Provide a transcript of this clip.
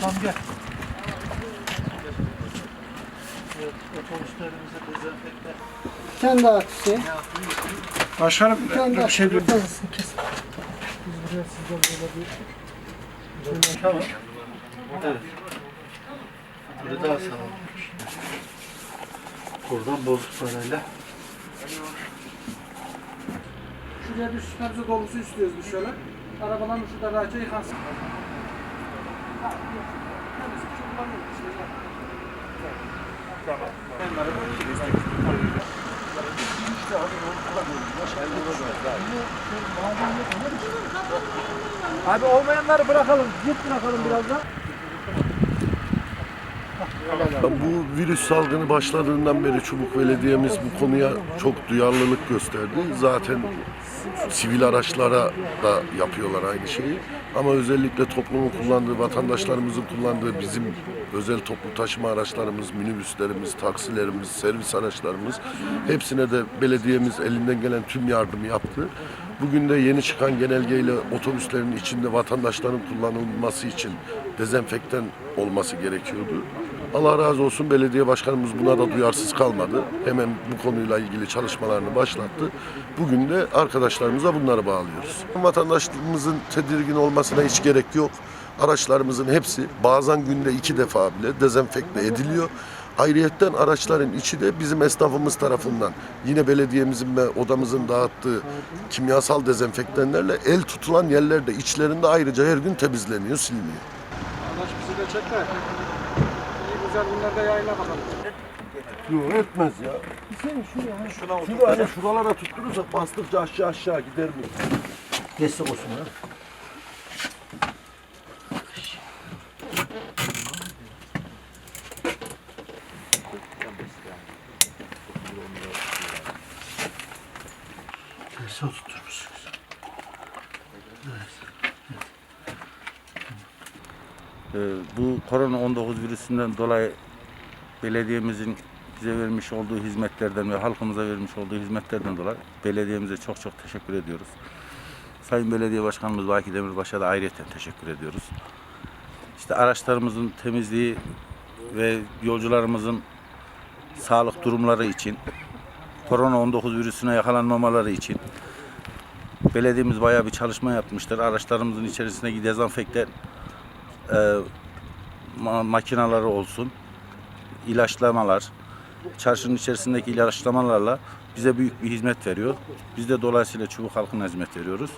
Tamam gel. Evet, otobüslerimize dezenfekte. Daha at Hüseyin. Başkanım Bir tane daha bir şey. Kes. Biz buraya sizden böyle bir... Tamam. Evet. Böyle daha sağlam. Buradan bozuk parayla. Şuraya bir süslerimizi dolusu istiyoruz biz şöyle. Arabaların şurada rahatça yıkansın. Abi olmayanları bırakalım. Git bırakalım birazdan. Bu virüs salgını başladığından beri Çubuk Belediye'miz bu konuya çok duyarlılık gösterdi. Zaten sivil araçlara da yapıyorlar aynı şeyi. Ama özellikle toplumun kullandığı, vatandaşlarımızın kullandığı bizim özel toplu taşıma araçlarımız, minibüslerimiz, taksilerimiz, servis araçlarımız hepsine de belediyemiz elinden gelen tüm yardımı yaptı. Bugün de yeni çıkan genelgeyle otobüslerin içinde vatandaşların kullanılması için dezenfektan olması gerekiyordu. Allah razı olsun belediye başkanımız buna da duyarsız kalmadı. Hemen bu konuyla ilgili çalışmalarını başlattı. Bugün de arkadaşlarımıza bunları bağlıyoruz. Vatandaşlarımızın tedirgin olmasına hiç gerek yok. Araçlarımızın hepsi bazen günde iki defa bile dezenfekte ediliyor. Ayrıyetten araçların içi de bizim esnafımız tarafından yine belediyemizin ve odamızın dağıttığı kimyasal dezenfektanlarla el tutulan yerlerde içlerinde ayrıca her gün temizleniyor, siliniyor. Arkadaş bizi de çekler. Güzel da yayına bakalım. Yok etmez ya. Şuna Şunu hani şuralara tutturursak bastıkça aşağı aşağı gider mi? Destek olsun ha. Tersi oturtmuşsunuz. Ee, bu korona 19 virüsünden dolayı belediyemizin bize vermiş olduğu hizmetlerden ve halkımıza vermiş olduğu hizmetlerden dolayı belediyemize çok çok teşekkür ediyoruz. Sayın Belediye Başkanımız Baki Demirbaş'a da ayrıca teşekkür ediyoruz. İşte araçlarımızın temizliği ve yolcularımızın sağlık durumları için, korona 19 virüsüne yakalanmamaları için belediyemiz bayağı bir çalışma yapmıştır. Araçlarımızın içerisindeki dezenfekte e, ma- makinaları olsun, ilaçlamalar, çarşının içerisindeki ilaçlamalarla bize büyük bir hizmet veriyor. Biz de dolayısıyla çubuk halkına hizmet veriyoruz.